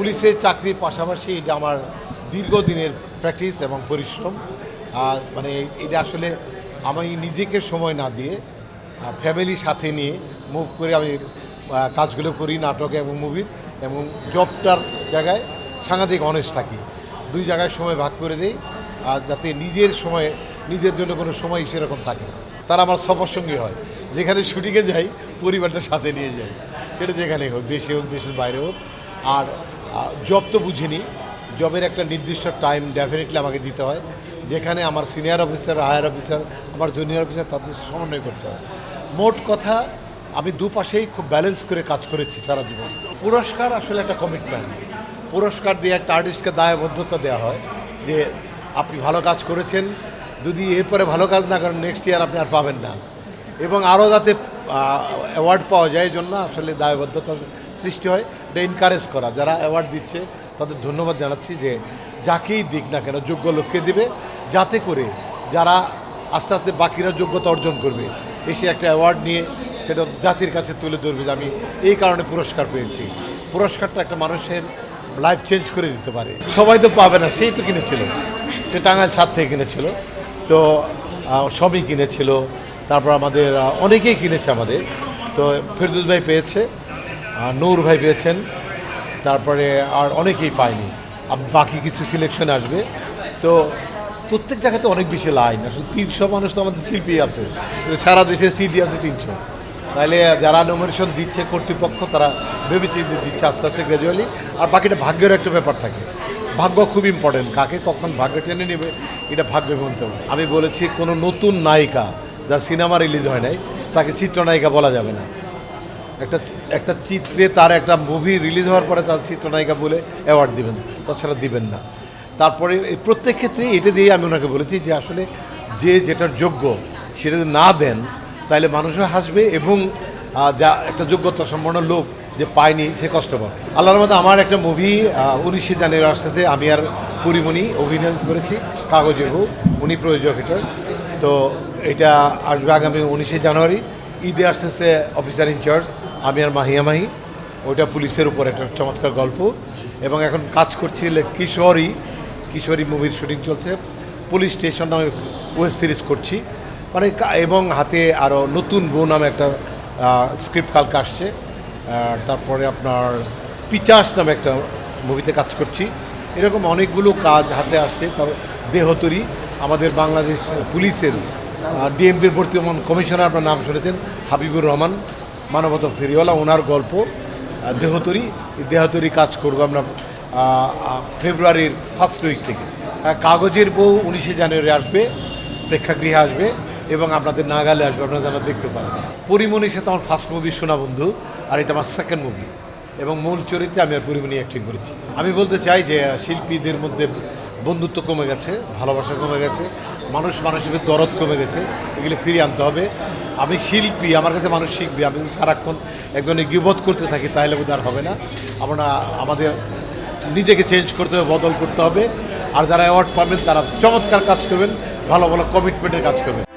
পুলিশের চাকরির পাশাপাশি এটা আমার দীর্ঘদিনের প্র্যাকটিস এবং পরিশ্রম। মানে এটা আসলে আমি নিজেকে সময় না দিয়ে ফ্যামিলি সাথে নিয়ে মুভ করে আমি কাজগুলো করি, নাটক এবং মুভির এবং জবটার জায়গায় সাংঘাতিক অনেস্ট থাকি। দুই জায়গায় সময় ভাগ করে দেই, আর যাতে নিজের সময়, নিজের জন্য কোনো সময় সেরকম থাকে না। তারা আমার সফরসঙ্গী হয়। যেখানে শুটিংয়ে যাই, পরিবারটা সাথে নিয়ে যাই। সেটা যেখানে হোক, দেশে হোক, দেশের বাইরে হোক। আর জব তো বুঝিনি। জবের একটা নির্দিষ্ট টাইম ডেফিনেটলি আমাকে দিতে হয়। যেখানে আমার সিনিয়র অফিসার হায়ার অফিসার আমার জুনিয়র অফিসার তাদের সমন্বয় করতে হয়। মোট কথা, আমি দুপাশেই খুব ব্যালেন্স করে কাজ করেছি সারা জীবন। পুরস্কার আসলে একটা কমিটমেন্ট পুরস্কার দিয়ে একটা আর্টিস্টকে দায়বদ্ধতা দেওয়া হয় যে, আপনি ভালো কাজ করেছেন। যদি এরপরে ভালো কাজ না করেন নেক্সট ইয়ার আপনি আর পাবেন না। এবং আরও যাতে অ্যাওয়ার্ড পাওয়া যায় জন্য আসলে দায়বদ্ধতা সৃষ্টি হয়। এটা এনকারেজ করা, যারা অ্যাওয়ার্ড দিচ্ছে, তাদের ধন্যবাদ জানাচ্ছি যে যাকেই দিক না কেন, যোগ্য লোককে দিবে, যাতে করে যারা আস্তে আস্তে বাকিরা যোগ্যতা অর্জন করবে, এসে একটা অ্যাওয়ার্ড নিয়ে সেটা জাতির কাছে তুলে ধরবে যে আমি এই কারণে পুরস্কার পেয়েছি। পুরস্কারটা একটা মানুষের লাইফ চেঞ্জ করে দিতে পারে। সবাই তো পাবে না, সেই তো কিনেছিল। সে টাঙ্গাইল ছাদ থেকে কিনেছিল। তো সবই কিনেছিল। তারপর আমাদের অনেকেই কিনেছে আমাদের। তো ফেরদুল ভাই পেয়েছে। নূর ভাই পেয়েছেন। তারপরে আর অনেকেই পায়নি। বাকি কিছু সিলেকশন আসবে। তো প্রত্যেক জায়গাতে অনেক বেশি লাইন আসলে তিনশো মানুষ তো আমাদের শিল্পী আছে। সারা দেশে সিডি আছে তিনশো। তাহলে যারা নমিনেশন দিচ্ছে কর্তৃপক্ষ, তারা ভেবে চিন্তে দিচ্ছে আস্তে আস্তে গ্র্যাজুয়ালি আর বাকিটা ভাগ্যের একটা ব্যাপার থাকে। ভাগ্য খুব ইম্পর্টেন্ট কাকে কখন ভাগ্য টেনে নেবে, এটা ভাগ্যে বলতে হবে। আমি বলেছি কোনো নতুন নায়িকা যার সিনেমা রিলিজ হয় নাই, তাকে চিত্রনায়িকা বলা যাবে না। একটা একটা চিত্রে তার একটা মুভি রিলিজ হওয়ার পরে তার চিত্রনায়িকা বলে অ্যাওয়ার্ড দিবেন, তাছাড়া দিবেন না। তারপরে প্রত্যেক ক্ষেত্রে এটা দিয়ে আমি ওনাকে বলেছি যে আসলে যে যেটার যোগ্য সেটা যদি না দেন, তাহলে মানুষও হাসবে এবং যা একটা যোগ্যতা সম্পন্ন লোক যে পায়নি সে কষ্ট পাবে। আল্লাহর মধ্যে আমার একটা মুভি উনিশে জানুয়ারি আসতেছে, আমি আর পরিমণি অভিনয় করেছি কাগজের বউ উনি প্রযোজক এটার তো এটা আসবে আগামী উনিশে জানুয়ারি। ঈদে আসতেছে অফিসার ইনচার্জ আমি আর মাহিয়া মাহি ওটা পুলিশের উপর একটা চমৎকার গল্প। এবং এখন কাজ করছি কিশোরী কিশোরী মুভির শুটিং চলছে। পুলিশ স্টেশন নামে ওয়েব সিরিজ করছি। মানে এবং হাতে আরও নতুন বউ নামে একটা স্ক্রিপ্ট কালকে আসছে। তারপরে আপনার পিচাস নামে একটা মুভিতে কাজ করছি। এরকম অনেকগুলো কাজ হাতে আসছে। তার দেহতরি আমাদের বাংলাদেশ পুলিশের। ডিএমপির বর্তমান কমিশনার আপনার নাম শুনেছেন, হাবিবুর রহমান। মানবতা ফেরিওয়ালা ওনার গল্প দেহতরি দেহতরি কাজ করব আমরা ফেব্রুয়ারির ফার্স্ট উইক থেকে। কাগজের বউ উনিশে জানুয়ারি আসবে, প্রেক্ষাগৃহে আসবে এবং আপনাদের নাগালে আসবে, আপনারা যেন দেখতে পারেন। পরিমণির সাথে আমার ফার্স্ট মুভি শোনা বন্ধু, আর এটা আমার সেকেন্ড মুভি এবং মূল চরিত্রে আমি আর পরিমণি অ্যাক্টিং করেছি। আমি বলতে চাই যে শিল্পীদের মধ্যে বন্ধুত্ব কমে গেছে, ভালোবাসা কমে গেছে মানুষ মানুষের দরদ কমে গেছে, এগুলো ফিরিয়ে আনতে হবে। আমি শিল্পী, আমার কাছে মানুষ শিখবে। আমি সারাক্ষণ একজনে গিবোধ করতে থাকি, তাহলে বোধ আর হবে না। আমরা, আমাদের নিজেকে চেঞ্জ করতে হবে, বদল করতে হবে। আর যারা অ্যাওয়ার্ড পাবেন, তারা চমৎকার কাজ করবেন, ভালো ভালো কমিটমেন্টের কাজ করবেন।